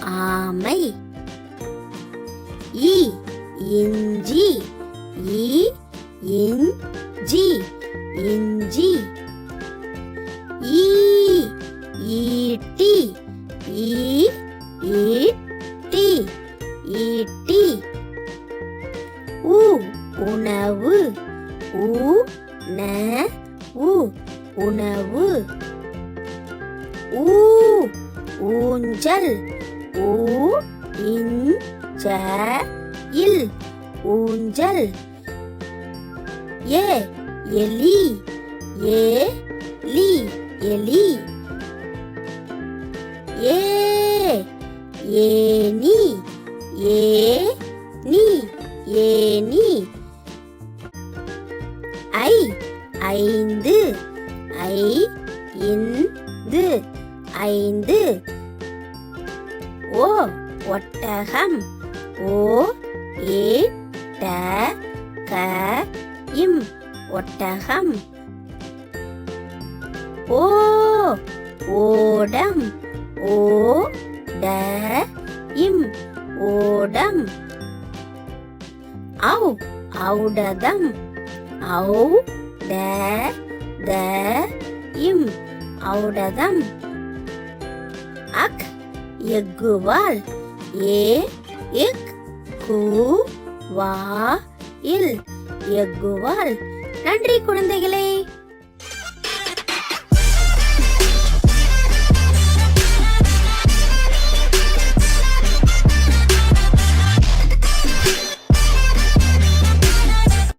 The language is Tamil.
ஆமை. இ இஞ்சி. இ இஞ்சி. இஞ்சி. ஈ ஈட்டி. ஈ ஈட்டி. ஈட்டி. உ உணவு. உ ந உ உணவு. ஊ ஊஞ்சல். ஊ இஞ்ச இல் ஊஞ்சல். ஏ எலி. ஏ லி எலி. ஏ ஏனி ஏ நீ. ஏனி ஐ ஐந்து. ஐ இந்து. ஐந்து. ஓ ஒட்டகம். ஓ ஏ ட க இம் ஒட்டகம். ஓ ஓடம். ஓ ட இம் ஓடம். ஔ ஔடதம். ஔ ட த இம் ஔடதம். அக் எக்குவால் ஏ இக் கு வா இல். எக்குவால் நன்றி குழந்தைகளே.